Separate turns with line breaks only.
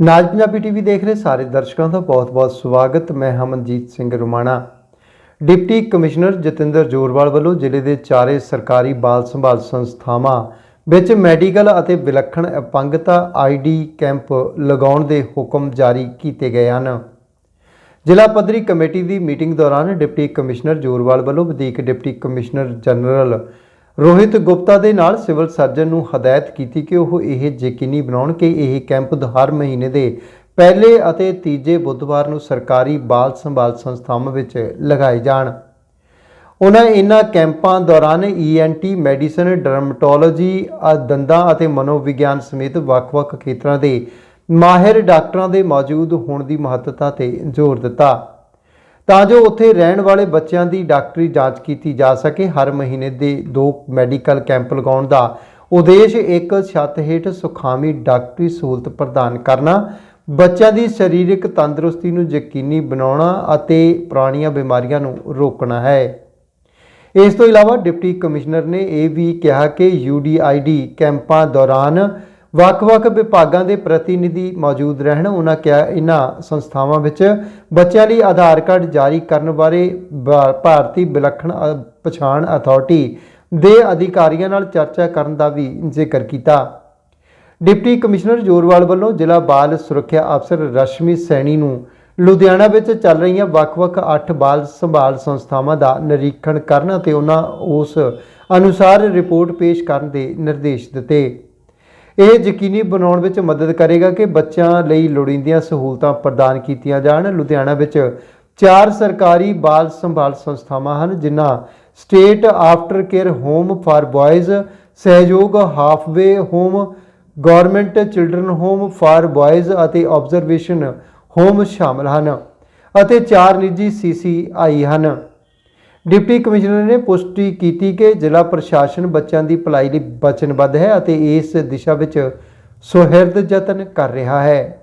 ਨਾਜ Punjabi TV ਦੇਖ ਰਹੇ ਸਾਰੇ ਦਰਸ਼ਕਾਂ ਦਾ ਬਹੁਤ-ਬਹੁਤ ਸਵਾਗਤ। ਮੈਂ ਹਮਨਜੀਤ ਸਿੰਘ ਰੁਮਾਣਾ। ਡਿਪਟੀ ਕਮਿਸ਼ਨਰ ਜਤਿੰਦਰ ਜੋਰਵਾਲ ਵੱਲੋਂ ਜ਼ਿਲ੍ਹੇ ਦੇ ਚਾਰੇ ਸਰਕਾਰੀ ਬਾਲ ਸੰਭਾਲ ਸੰਸਥਾਵਾਂ ਵਿੱਚ ਮੈਡੀਕਲ ਅਤੇ ਵਿਲੱਖਣ ਅਪੰਗਤਾ ਆਈਡੀ ਕੈਂਪ ਲਗਾਉਣ ਦੇ ਹੁਕਮ ਜਾਰੀ ਕੀਤੇ ਗਏ ਹਨ। ਜ਼ਿਲ੍ਹਾ ਪੱਧਰੀ ਕਮੇਟੀ ਦੀ ਮੀਟਿੰਗ ਦੌਰਾਨ ਡਿਪਟੀ ਕਮਿਸ਼ਨਰ ਜੋਰਵਾਲ ਵੱਲੋਂ ਵਧੀਕ deputy commissioner general Rohit Gupta ਦੇ ਨਾਲ ਸਿਵਲ ਸਰਜਨ ਨੂੰ ਹਦਾਇਤ ਕੀਤੀ ਕਿ ਉਹ ਇਹ ਯਕੀਨੀ ਬਣਾਉਣ ਕਿ ਇਹ ਕੈਂਪ ਹਰ ਮਹੀਨੇ ਦੇ ਪਹਿਲੇ ਅਤੇ ਤੀਜੇ ਬੁੱਧਵਾਰ ਨੂੰ ਸਰਕਾਰੀ ਬਾਲ ਸੰਭਾਲ ਸੰਸਥਾਵਾਂ ਵਿੱਚ ਲਗਾਏ ਜਾਣ। ਉਹਨਾਂ ਇਨ੍ਹਾਂ ਕੈਂਪਾਂ ਦੌਰਾਨ ਈਐਨਟੀ ਮੈਡੀਸਨ, ਡਰਮਟੋਲੋਜੀ ਦੰਦਾਂ ਅਤੇ ਮਨੋਵਿਗਿਆਨ ਸਮੇਤ ਵੱਖ-ਵੱਖ ਖੇਤਰਾਂ ਦੇ ਮਾਹਿਰ ਡਾਕਟਰਾਂ ਦੇ ਮੌਜੂਦ ਹੋਣ ਦੀ ਮਹੱਤਤਾ ਤੇ ਜ਼ੋਰ ਦਿੱਤਾ। ਤਾਂ ਜੋ ਉੱਥੇ ਰਹਿਣ ਵਾਲੇ ਬੱਚਿਆਂ ਦੀ ਡਾਕਟਰੀ ਜਾਂਚ ਕੀਤੀ ਜਾ ਸਕੇ। ਹਰ ਮਹੀਨੇ ਦੇ ਦੋ ਮੈਡੀਕਲ ਕੈਂਪ ਲਗਾਉਣ ਦਾ ਉਦੇਸ਼ ਇੱਕ ਛੱਤ ਹੇਠ ਸੁਖਾਮੀ ਡਾਕਟਰੀ ਸਹੂਲਤ ਪ੍ਰਦਾਨ ਕਰਨਾ, ਬੱਚਿਆਂ ਦੀ ਸਰੀਰਕ ਤੰਦਰੁਸਤੀ ਨੂੰ ਯਕੀਨੀ ਬਣਾਉਣਾ ਅਤੇ ਪੁਰਾਣੀਆਂ ਬਿਮਾਰੀਆਂ ਨੂੰ ਰੋਕਣਾ ਹੈ। ਇਸ ਤੋਂ ਇਲਾਵਾ ਡਿਪਟੀ ਕਮਿਸ਼ਨਰ ਨੇ ਇਹ ਵੀ ਕਿਹਾ ਕਿ ਯੂਡੀਆਈਡੀ ਕੈਂਪਾਂ ਦੌਰਾਨ ਵੱਖ-ਵੱਖ ਵਿਭਾਗਾਂ ਦੇ ਪ੍ਰਤੀਨਿਧੀ ਮੌਜੂਦ ਰਹਿਣ। ਉਹਨਾਂ ਕਿਹਾ ਇਹਨਾਂ ਸੰਸਥਾਵਾਂ ਵਿੱਚ ਬੱਚਿਆਂ ਲਈ ਆਧਾਰ ਕਾਰਡ ਜਾਰੀ ਕਰਨ ਬਾਰੇ ਭਾਰਤੀ ਵਿਲੱਖਣ ਪਛਾਣ ਅਥਾਰਟੀ ਦੇ ਅਧਿਕਾਰੀਆਂ ਨਾਲ ਚਰਚਾ ਕਰਨ ਦਾ ਵੀ ਜ਼ਿਕਰ ਕੀਤਾ। ਡਿਪਟੀ ਕਮਿਸ਼ਨਰ ਜੋਰਵਾਲ ਵੱਲੋਂ ਜ਼ਿਲ੍ਹਾ ਬਾਲ ਸੁਰੱਖਿਆ ਅਫਸਰ ਰਸ਼ਮੀ ਸੈਣੀ ਨੂੰ ਲੁਧਿਆਣਾ ਵਿੱਚ ਚੱਲ ਰਹੀਆਂ ਵੱਖ-ਵੱਖ 8 ਬਾਲ ਸੰਭਾਲ ਸੰਸਥਾਵਾਂ ਦਾ ਨਿਰੀਖਣ ਕਰਨ ਅਤੇ ਉਹਨਾਂ ਉਸ ਅਨੁਸਾਰ ਰਿਪੋਰਟ ਪੇਸ਼ ਕਰਨ ਦੇ ਨਿਰਦੇਸ਼ ਦਿੱਤੇ। ਇਹ ਯਕੀਨੀ ਬਣਾਉਣ ਵਿੱਚ ਮਦਦ ਕਰੇਗਾ ਕਿ ਬੱਚਿਆਂ ਲਈ ਲੋੜੀਂਦੀਆਂ ਸਹੂਲਤਾਂ ਪ੍ਰਦਾਨ ਕੀਤੀਆਂ ਜਾਣ। ਲੁਧਿਆਣਾ ਵਿੱਚ ਚਾਰ ਸਰਕਾਰੀ ਬਾਲ ਸੰਭਾਲ ਸੰਸਥਾਵਾਂ ਹਨ, ਜਿਨ੍ਹਾਂ state after care home for boys Sahyog halfway home government children home for boys ਅਤੇ ਆਬਜ਼ਰਵੇਸ਼ਨ ਹੋਮ ਸ਼ਾਮਲ ਹਨ ਅਤੇ ਚਾਰ ਨਿੱਜੀ ਸੀਸੀਆਈ ਹਨ। ਡਿਪਟੀ ਕਮਿਸ਼ਨਰ ਨੇ ਪੁਸ਼ਟੀ ਕੀਤੀ ਕਿ ਜ਼ਿਲ੍ਹਾ ਪ੍ਰਸ਼ਾਸਨ ਬੱਚਿਆਂ ਦੀ ਭਲਾਈ ਲਈ ਵਚਨਬੱਧ ਹੈ ਅਤੇ ਇਸ ਦਿਸ਼ਾ ਵਿੱਚ ਸੁਹਿਰਦ ਯਤਨ ਕਰ ਰਿਹਾ ਹੈ।